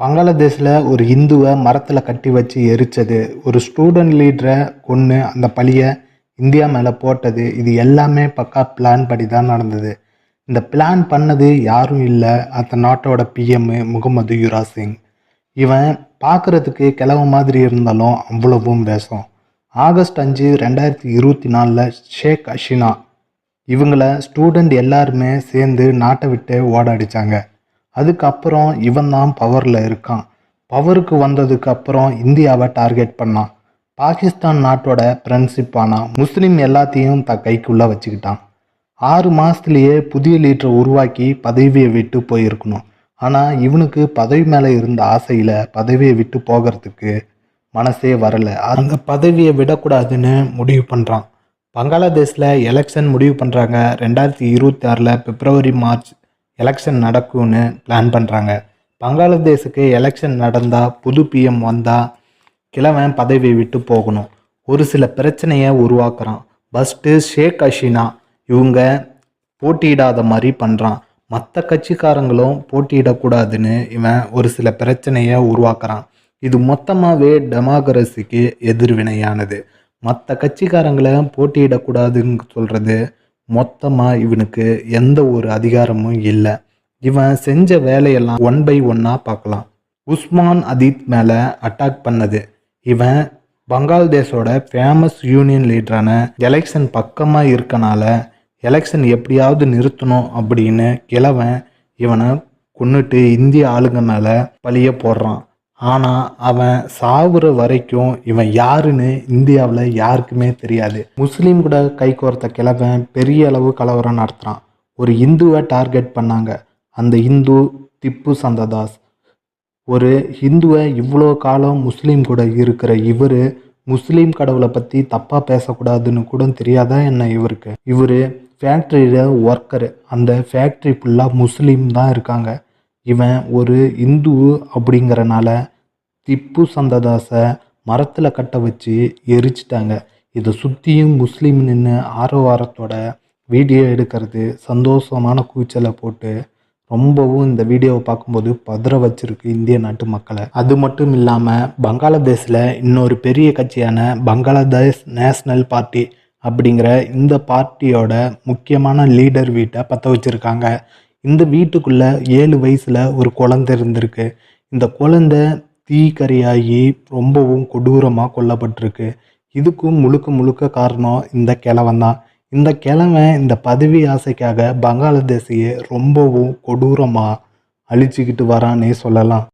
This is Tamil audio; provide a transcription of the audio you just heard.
பங்களாதேஷில் ஒரு இந்துவை மரத்தில் கட்டி வச்சு எரிச்சது. ஒரு ஸ்டூடெண்ட் லீடரை கொன்று அந்த பழியை இந்தியா மேலே போட்டது. இது எல்லாமே பக்கா பிளான் படி தான் நடந்தது. இந்த பிளான் பண்ணது யாரும் இல்லை. அந்த நாட்டோட பிஎம் முகமது யுவராஜ் சிங். இவன் பார்க்குறதுக்கு கிளவு மாதிரி இருந்தாலும் அவ்வளவும் வேஷம். ஆகஸ்ட் அஞ்சு ரெண்டாயிரத்தி இருபத்தி நாலில் ஷேக் அஷினா இவங்கள ஸ்டூடெண்ட் எல்லாருமே சேர்ந்து நாட்டை விட்டு ஓட அடிச்சாங்க. அதுக்கப்புறம் இவன் தான் பவரில் இருக்கான். பவருக்கு வந்ததுக்கு அப்புறம் இந்தியாவை டார்கெட் பண்ணான். பாகிஸ்தான் நாட்டோட ஃப்ரெண்ட்ஷிப் ஆனால் முஸ்லீம் எல்லாத்தையும் த கைக்குள்ளே வச்சுக்கிட்டான். ஆறு மாதத்துலேயே புதிய லீடரை உருவாக்கி பதவியை விட்டு போயிருக்கணும். ஆனால் இவனுக்கு பதவி மேலே இருந்த ஆசையில் பதவியை விட்டு போகிறதுக்கு மனசே வரலை. அந்த பதவியை விடக்கூடாதுன்னு முடிவு பண்ணுறான் பங்களாதேஷில் எலெக்ஷன் முடிவு பண்ணுறாங்க ரெண்டாயிரத்தி இருபத்தி ஆறில் பிப்ரவரி மார்ச் எலெக்ஷன் நடக்கும்னு பிளான் பண்ணுறாங்க பங்களாதேஷுக்கு எலெக்ஷன் நடந்தால் புது பிஎம் வந்தால் கிழவன் பதவியை விட்டு போகணும். ஒரு சில பிரச்சனையை உருவாக்குறான். ஃபஸ்ட்டு ஷேக் ஹசீனா இவங்க போட்டியிடாத மாதிரி பண்ணுறான் மற்ற கட்சிக்காரங்களும் போட்டியிடக்கூடாதுன்னு இவன் ஒரு சில பிரச்சனையை உருவாக்குறான். இது மொத்தமாகவே டெமோக்ரஸிக்கு எதிர்வினையானது. மற்ற கட்சிக்காரங்களை போட்டியிடக்கூடாதுன்னு சொல்கிறது மொத்தமாக இவனுக்கு எந்த ஒரு அதிகாரமும் இல்லை. இவன் செஞ்ச வேலையெல்லாம் ஒன் பை ஒன்னாக பார்க்கலாம் உஸ்மான் அதீத் மேலே அட்டாக் பண்ணது. இவன் பங்களாதேஷோட ஃபேமஸ் யூனியன் லீடரான எலெக்ஷன் பக்கமாக இருக்கனால எலெக்ஷன் எப்படியாவது நிறுத்தணும் அப்படின்னு கிழவன் இவனை கொண்டுட்டு இந்திய ஆளுங்க மேலே பழிய போடுறான். ஆனால் அவன் சாகுற வரைக்கும் இவன் யாருன்னு இந்தியாவில் யாருக்குமே தெரியாது. முஸ்லீம் கூட கை கோர்த்த கிழவன் பெரிய அளவு கலவரம் நடத்துகிறான் ஒரு இந்துவை டார்கெட் பண்ணாங்க. அந்த இந்து திப்பு சந்ததாஸ். ஒரு ஹிந்துவை இவ்வளோ காலம் முஸ்லீம் கூட இருக்கிற இவர் முஸ்லீம் கடவுளை பற்றி தப்பாக பேசக்கூடாதுன்னு கூட தெரியாதா என்ன இவருக்கு? இவர் ஃபேக்ட்ரியில் ஒர்க்கரு அந்த ஃபேக்ட்ரி ஃபுல்லாக முஸ்லீம் தான் இருக்காங்க. இவன் ஒரு இந்து அப்படிங்கிறனால திப்பு சந்ததாசை மரத்தில் கட்ட வச்சு எரிச்சிட்டாங்க. இதை சுற்றியும் முஸ்லீம் நின்று ஆரவாரத்தோட வீடியோ எடுக்கிறது சந்தோஷமான கூச்சலை போட்டு ரொம்பவும் இந்த வீடியோவை பார்க்கும்போது பதற வச்சிருக்கு இந்திய நாட்டு மக்களை. அது மட்டும் இல்லாமல் பங்களாதேஷில் இன்னொரு பெரிய கட்சியான பங்களாதேஷ் நேஷ்னல் பார்ட்டி அப்படிங்கிற இந்த பார்ட்டியோட முக்கியமான லீடர் வீட்டை பற்ற வச்சுருக்காங்க. இந்த வீட்டுக்குள்ளே ஏழு வயசில் ஒரு குழந்தை இருந்திருக்கு. இந்த குழந்தை தீக்கரையாகி ரொம்பவும் கொடூரமாக கொல்லப்பட்டிருக்கு. இதுக்கும் முழுக்க முழுக்க காரணம் இந்த கிழவன் தான். இந்த கிழவன் இந்த பதவி ஆசைக்காக பங்களாதேஷையே ரொம்பவும் கொடூரமாக அழிச்சிக்கிட்டு வரானே சொல்லலாம்.